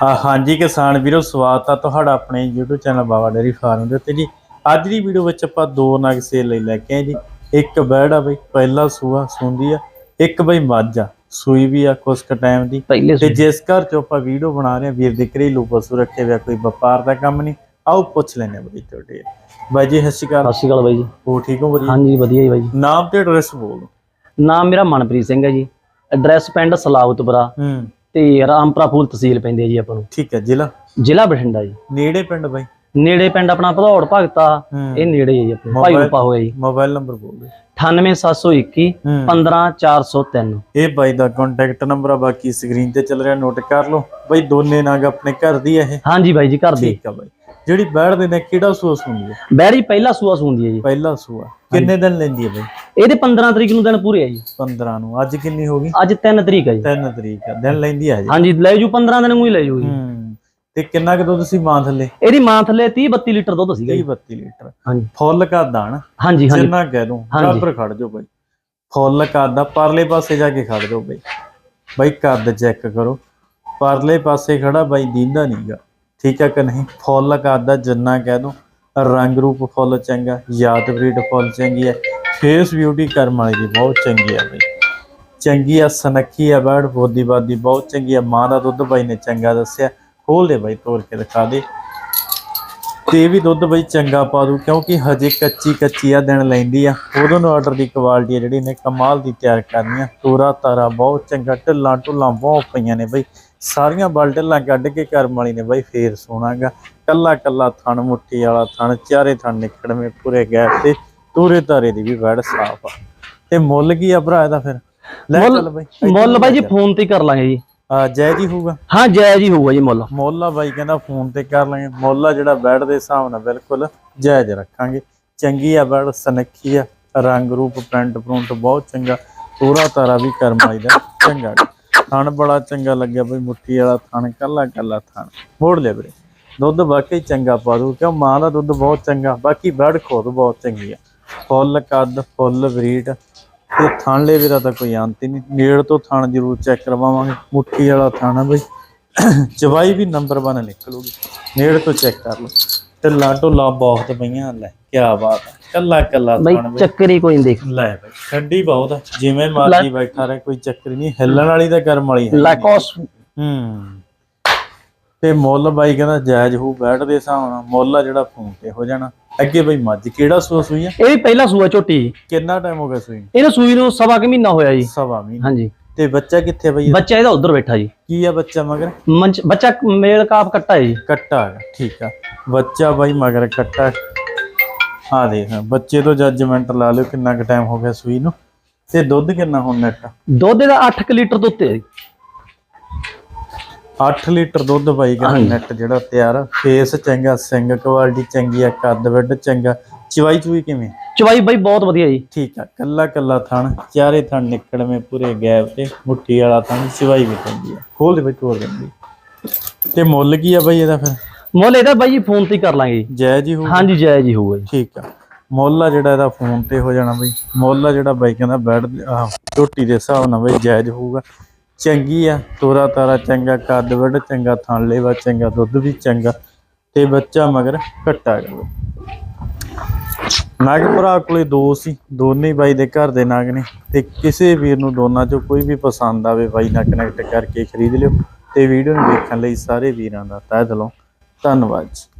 ਹਾਂਜੀ ਕਿਸਾਨ ਵੀਰੋ ਸਵਾਗਤ ਆ ਤੁਹਾਡਾ ਆਪਣੇ YouTube channel Baba dairy farm ਦੇ ਉੱਤੇ ਜੀ। ਅੱਜ ਦੀ ਵੀਡੀਓ ਵਿੱਚ ਆਪਾਂ ਦੋ ਨਗ ਸੇਲ ਲਈ ਲੈ ਕੇ ਆਏ ਜੀ। ਇੱਕ ਬੈੜ ਆ ਬਈ ਪਹਿਲਾ ਸੂਆ ਸੁੰਦੀ ਆ। ਇੱਕ ਬਈ ਮੱਝ ਆ ਸੂਈ ਵੀ ਆ ਕੁਛ ਕ ਟਾਈਮ ਦੀ। ਤੇ ਜਿਸ ਘਰ ਚ ਆਪਾਂ ਵੀਡੀਓ ਬਣਾ ਰਹੇ ਆ ਵੀਰ ਦੇ ਘਰੇਲੂ ਪਸ਼ੂ ਰੱਖੇ ਹੋਇਆ ਕੋਈ ਵਪਾਰ ਦਾ ਕੰਮ ਨਹੀਂ। ਆਓ ਪੁੱਛ ਲੈਨੇ ਬਈ ਤੁਹਾਡੇ। ਬਾਈ ਜੀ ਸਤਿ ਸ਼੍ਰੀ ਅਕਾਲ। ਸਤਿ ਸ਼੍ਰੀ ਅਕਾਲ ਬਾਈ ਜੀ। ਹੋ ਠੀਕ ਹੋ ਵਧੀਆ? ਹਾਂਜੀ ਵਧੀਆ ਜੀ ਬਾਈ ਜੀ। ਨਾਮ ਤੇ ਐਡਰੈਸ ਬੋਲ। ਨਾਮ ਮੇਰਾ ਮਨਪ੍ਰੀਤ ਸਿੰਘ ਹੈ ਜੀ। ਐਡਰੈਸ ਪਿੰਡ ਸਲਾਵਤਪੁਰਾ ਹੂੰ। ਤੇ ਰਾਮਪੁਰਾ ਫੂਲ ਤਹਿਸੀਲ ਪੈਂਦੀ ਹੈ ਜੀ ਆਪਾਂ ਨੂੰ। ਠੀਕ ਹੈ ਜ਼ਿਲ੍ਹਾ? ਜ਼ਿਲ੍ਹਾ ਬਠਿੰਡਾ ਜੀ। ਨੇੜੇ ਪਿੰਡ ਬਾਈ? ਨੇੜੇ ਪਿੰਡ ਆਪਣਾ ਭਦੌੜ ਭਗਤਾ ਹੂੰ। ਇਹ ਨੇੜੇ ਹੈ ਜੀ ਆਪਣੇ। ਭਾਈ ਰੂਪਾ ਹੋਇਆ ਜੀ। ਮੋਬਾਈਲ ਨੰਬਰ ਬੋਲ ਦਿਓ 98721 ਹੂੰ। 15403 ਇਹ ਬਾਈ ਦਾ ਕੰਟੈਕਟ ਨੰਬਰ ਆ ਬਾਕੀ ਸਕਰੀਨ ਤੇ ਚੱਲ ਰਿਹਾ ਨੋਟ ਕਰ ਲਓ। ਬਾਈ ਦੋਨੇ ਨਾਗ ਆਪਣੇ ਘਰ ਦੀ ਆ ਇਹ? ਹਾਂਜੀ ਬਾਈ ਜੀ ਘਰ ਦੀ। ਠੀਕ ਆ ਬਾਈ। ਜਿਹੜੀ ਬੈੜ ਦੇ ਨੇ ਕਿਹੜਾ ਸੂਆ ਸੁਣਦੀ ਹੈ ਬੈਰੀ ਪਹਿਲਾ ਸੂਆ ਸੂੰਦੀ ਹੈ ਜੀ। ਪਹਿਲਾ ਸੂਆ। ਕਿੰਨੇ ਦਿਨ ਲੈਂਦੀ ਹੈ ਬਾਈ? ਇਹਦੇ 15 ਤਰੀਕ ਨੂੰ ਦਿਨ ਪੂਰੇ ਆ ਜੀ। 15 ਨੂੰ। ਅੱਜ ਕਿੰਨੀ ਹੋ ਗਈ? ਅੱਜ 3 ਤਰੀਕ ਹੈ ਜੀ। 3 ਤਰੀਕ ਆ। ਦਿਨ ਲੈਂਦੀ ਆ ਜੀ ਹਾਂਜੀ ਲੈ ਜੂ 15 ਦਿਨ ਨੂੰ ਹੀ ਲੈ ਜੂ ਜੀ। ਤੇ ਕਿੰਨਾ ਕੁ ਦੁੱਧ ਸੀ ਮਾਂ ਥੱਲੇ? ਇਹਦੀ ਮਾਂ ਥੱਲੇ 30 32 ਲੀਟਰ ਦੁੱਧ ਸੀਗਾ 30 ਜੀ 32 ਲੀਟਰ। ਹਾਂਜੀ। ਫੁੱਲ ਕਾਦਾ ਨਾ ਹਾਂਜੀ ਹਾਂਜੀ। ਜਿੰਨਾ ਕਹਿ ਦੂੰ। ਬਰਾਬਰ ਖੜ ਜਾਓ ਬਾਈ। ਫੁੱਲ ਕਾਦਾ ਪਰਲੇ ਪਾਸੇ ਜਾ ਕੇ ਖੜ ਜਾਓ ਬਾਈ। ਬਾਈ ਕੱਦ ਚੈੱਕ ਕਰੋ। ਪਰਲੇ ਪਾਸੇ ਖੜਾ ਬਾਈ ਦੀਂਦਾ ਨਹੀਂਗਾ ਠੀਕ ਹੈ ਕਿ ਨਹੀਂ? ਫੁੱਲ ਕਾਦਾ ਜਿੰਨਾ ਕਹਿ ਦੂੰ ਰੰਗ ਰੂਪ ਫੁੱਲ ਚੰਗਾ ਯਾਦ ਬਰੀਡ ਫੁੱਲ ਚੰਗੀ ਹੈ ਫੇਸ ਬਿਊਟੀ ਕਰਮ ਵਾਲੀ ਦੀ ਬਹੁਤ ਚੰਗੀ ਆ ਬਈ। ਚੰਗੀ ਆ, ਸਨੱਖੀ ਆ ਬੈਡ ਬੋਦੀ ਬਾਦੀ ਬਹੁਤ ਚੰਗੀ ਆ। ਮਾਂ ਦਾ ਦੁੱਧ ਬਾਈ ਨੇ ਚੰਗਾ ਦੱਸਿਆ। ਖੋਲ ਦੇ ਬਾਈ, ਤੋੜ ਕੇ ਦਿਖਾ ਦੇ। ਤੇ ਵੀ ਦੁੱਧ ਬਈ ਚੰਗਾ ਪਾ ਦੂ ਕਿਉਂਕਿ ਹਜੇ ਕੱਚੀ ਕੱਚੀ ਆ, ਦਿਨ ਲੈਂਦੀ ਆ। ਉਦੋਂ ਨੂੰ ਆਰਡਰ ਦੀ ਕੁਆਲਿਟੀ ਆ ਜਿਹੜੀ ਨੇ ਕਮਾਲ ਦੀ ਤਿਆਰ ਕਰਨੀ ਆ। ਤੋਰਾ ਤਾਰਾ ਬਹੁਤ ਚੰਗਾ, ਢਿੱਲਾਂ ਢੁੱਲਾਂ ਬਹੁਤ ਪਈਆਂ ਨੇ ਬਈ। ਸਾਰੀਆਂ ਬਲ ਢਿੱਲਾਂ ਕੱਢ ਕੇ ਕਰਮ ਵਾਲੀ ਨੇ ਬਈ, ਫੇਰ ਸੋਣਾਗਾ ਕੱਲਾ ਕੱਲਾ ਥਣ, ਮੁੱਠੀ ਵਾਲਾ ਥਣ, ਚਾਰੇ ਥਣ ਨਿਕੜਵੇਂ ਪੂਰੇ ਗੈਪ ਤੇ। ਤੋਰੇ ਤਾਰੇ ਦੀ ਵੀ ਵੜ ਸਾਫ਼ ਆ। ਤੇ ਮੁੱਲ ਕੀ ਆ ਭਰਾ ਇਹਦਾ ਫਿਰ? ਲੈ ਮੁੱਲ- ਚੱਲ ਬਈ ਮੁੱਲ ਬਾਈ ਜੀ ਫੋਨ ਤੇ ਹੀ ਕਰ ਲਾਂਗੇ ਜੀ। ਆ ਜੈ ਜੀ ਹੋਊਗਾ? ਹਾਂ ਜਾਇਜ਼ ਹੀ ਹੋਊਗਾ ਜੀ ਮੁੱਲ। ਮੁੱਲ ਆ ਬਾਈ ਕਹਿੰਦਾ ਫੋਨ ਤੇ ਕਰ ਲਾਂਗੇ। ਮੁੱਲ ਆ ਜਿਹੜਾ ਬੈਡ ਦੇ ਹਿਸਾਬ ਨਾਲ ਬਿਲਕੁਲ ਜਾਇਜ਼ ਰੱਖਾਂਗੇ। ਚੰਗੀ ਆ ਬੈਡ ਸਨੱਖੀ ਆ। ਰੰਗ ਰੂਪ ਪ੍ਰਿੰਟ ਪ੍ਰਿੰਟ ਬਹੁਤ ਚੰਗਾ। ਪੂਰਾ ਤਾਰਾ ਵੀ ਕਰਮ ਆਈ ਦਾ ਚੰਗਾ। ਥਣ ਬੜਾ ਚੰਗਾ ਲੱਗਿਆ ਬਈ ਮੁੱਠੀ ਵਾਲਾ ਥਣ ਕੱਲਾ ਕੱਲਾ ਥਣ। ਮੋੜ ਲੈ ਵੀਰੇ। ਦੁੱਧ ਵਾਕਈ ਚੰਗਾ ਪਾ ਦੂ ਕਿਉਂ ਮਾਂ ਦਾ ਦੁੱਧ ਬਹੁਤ ਚੰਗਾ ਬਾਕੀ ਬੈਡ ਖੁਦ ਬਹੁਤ ਚੰਗੀ ਆ। ਫੁੱਲ ਕੱਦ ਫੁੱਲ ਬਰੀਡ ਤੇ ਥਣ ਲੈ ਵੀਰਾ ਤਾਂ ਕੋਈ ਅੰਤ ਹੀ ਨਹੀਂ। ਨੇੜ ਤੋਂ ਥਣ ਜ਼ਰੂਰ ਚੈੱਕ ਕਰਵਾਵਾਂਗੇ। ਮੁੱਠੀ ਵਾਲਾ ਥਣ ਆ ਬਈ। ਚਵਾਈ ਵੀ ਨੰਬਰ 1 ਨਿਕਲੂਗੀ ਨੇੜ ਤੋਂ ਚੈੱਕ ਕਰ ਲਓ। ਤੇ ਲਾਟੋ ਲਾ ਬਹੁਤ ਪਈਆਂ ਲੈ ਕੀ ਬਾਤ ਹੈ ਕੱਲਾ ਕੱਲਾ ਬਾਈ ਥਣ ਬਈ। ਚੱਕਰ ਹੀ ਕੋਈ ਨਹੀਂ ਦੇਖ। ਲੈ ਬਈ ਠੰਡੀ ਬਹੁਤ ਆ। ਜਿਵੇਂ ਮਰਜ਼ੀ ਬੈਠਾ ਰਹੇ ਕੋਈ ਚੱਕਰ ਨਹੀਂ। ਹਿੱਲਣ ਵਾਲੀ ਤਾਂ ਕਰਮ ਵਾਲੀ ਹੈ ਲੈਕੋਸ ਹੂੰ। ਤੇ ਮੁੱਲ ਬਾਈ ਕਹਿੰਦਾ ਜਾਇਜ਼ ਹੋਊ ਬੈਠ ਦੇ ਹਿਸਾਬ ਨਾਲ। ਮੁੱਲ ਆ ਜਿਹੜਾ ਫੋਨ ਤੇ ਹੋ ਜਾਣਾ। ਅੱਗੇ ਬਈ ਮੱਝ ਕਿਹੜਾ ਸੂਆ ਸੂਈ ਆ? ਇਹ ਵੀ ਪਹਿਲਾ ਸੂਆ ਝੋਟੀ ਜੀ। ਕਿੰਨਾ ਟਾਈਮ ਹੋ ਗਿਆ ਸੂਈ? ਇਹਨੂੰ ਸੂਈ ਨੂੰ ਸਵਾ ਕੁ ਮਹੀਨਾ ਹੋਇਆ ਜੀ। ਸਵਾ ਮਹੀਨਾ। ਹਾਂਜੀ। ਤੇ ਬੱਚਾ ਕਿੱਥੇ ਬਈ ਬੱਚਾ ਇਹਦਾ ਉਧਰ ਬੈਠਾ ਜੀ। ਕੀ ਆ ਬੱਚਾ ਮਗਰ? ਮੰਚ- ਬੱਚਾ ਮੇਲ ਕਾਪ ਕੱਟਾ ਹੈ ਜੀ। ਕੱਟਾ ਹੈਗਾ ਠੀਕ ਆ। ਬੱਚਾ ਬਾਈ ਮਗਰ ਕੱਟਾ। ਆ ਦੇਖ ਬੱਚੇ ਤੋਂ ਜੱਜਮੈਂਟ ਲਾ ਲਿਓ ਕਿੰਨਾ ਕੁ ਟਾਈਮ ਹੋ ਗਿਆ ਸੂਈ ਨੂੰ। ਤੇ ਦੁੱਧ ਕਿੰਨਾ ਹੁਣ ਨੈਟ ਦੁੱਧ ਦਾ 8 ਲੀਟਰ ਦੁੱਧ ਤੇ ਹੈ ਜੀ। 8 ਲੀਟਰ ਦੁੱਧ ਬਾਈ ਕਹਿੰਦਾ ਨੈਟ ਜਿਹੜਾ ਤਿਆਰ। ਫੇਸ ਚੰਗਾ ਸਿੰਗ ਕੁਆਲਿਟੀ ਚੰਗੀ ਆ ਕੱਦ ਵੱਡ ਚੰਗਾ। ਚਵਾਈ ਚੂਈ ਕਿਵੇਂ? ਚਵਾਈ ਬਾਈ ਬਹੁਤ ਵਧੀਆ ਜੀ। ਠੀਕ ਆ ਕੱਲਾ ਕੱਲਾ ਥਣ ਚਾਰੇ ਥਣ ਨਿਕੜਵੇਂ ਪੂਰੇ ਗੈਪ ਤੇ ਮੁੱਠੀ ਵਾਲਾ ਥਣ ਚਵਾਈ ਵੀ ਚੰਗੀ ਆ। ਖੋਲ ਦੇ ਬਈ ਤੋੜ ਦਿੰਦੀ ਤੇ ਮੁੱਲ ਕੀ ਆ ਬਾਈ ਇਹਦਾ ਫਿਰ? ਮੁੱਲ ਇਹਦਾ ਬਾਈ ਜੀ ਫੋਨ ਤੇ ਹੀ ਕਰ ਲਾਂਗੇ ਜੀ। ਜੈ ਜੀ ਹੋਊ ਹਾਂਜੀ ਜਾਇਜ਼ ਹੀ ਹੋਊਗਾ ਜੀ। ਠੀਕ ਆ। ਮੁੱਲ ਆ ਜਿਹੜਾ ਇਹਦਾ ਫੋਨ ਤੇ ਹੋ ਜਾਣਾ ਬਈ। ਮੁੱਲ ਆ ਜਿਹੜਾ ਬਾਈ ਕਹਿੰਦਾ ਬੈਡ ਝੋਟੀ ਦੇ ਹਿਸਾਬ ਨਾਲ ਬਈ ਜਾਇਜ਼ ਹੋਊਗਾ। ਚੰਗੀ ਆ, ਤੋਰਾ ਤਾਰਾ ਚੰਗਾ, ਕੱਦ ਵੱਡ ਚੰਗਾ ਥਣ ਲੇਵਾ ਚੰਗਾ, ਦੁੱਧ ਵੀ ਚੰਗਾ ਤੇ ਬੱਚਾ ਮਗਰ ਘੱਟਾ ਗਾ ਨਾਗ ਭਰਾ ਕੋਲੇ ਦੋ ਸੀ, ਦੋਨੇ ਬਾਈ ਦੇ ਘਰ ਦੇ ਨਾਗ ਨੇ ਤੇ ਕਿਸੇ ਵੀਰ ਨੂੰ ਦੋਨਾਂ ਚੋਂ ਕੋਈ ਵੀ ਪਸੰਦ ਆਵੇ ਬਾਈ ਨਾਲ ਕਨੈਕਟ ਕਰਕੇ ਖਰੀਦ ਲਿਓ ਤੇ ਵੀਡੀਓ ਨੂੰ ਦੇਖਣ ਲਈ ਸਾਰੇ ਵੀਰਾਂ ਦਾ ਤਹਿ ਦਿਲੋਂ ਧੰਨਵਾਦ ਜੀ।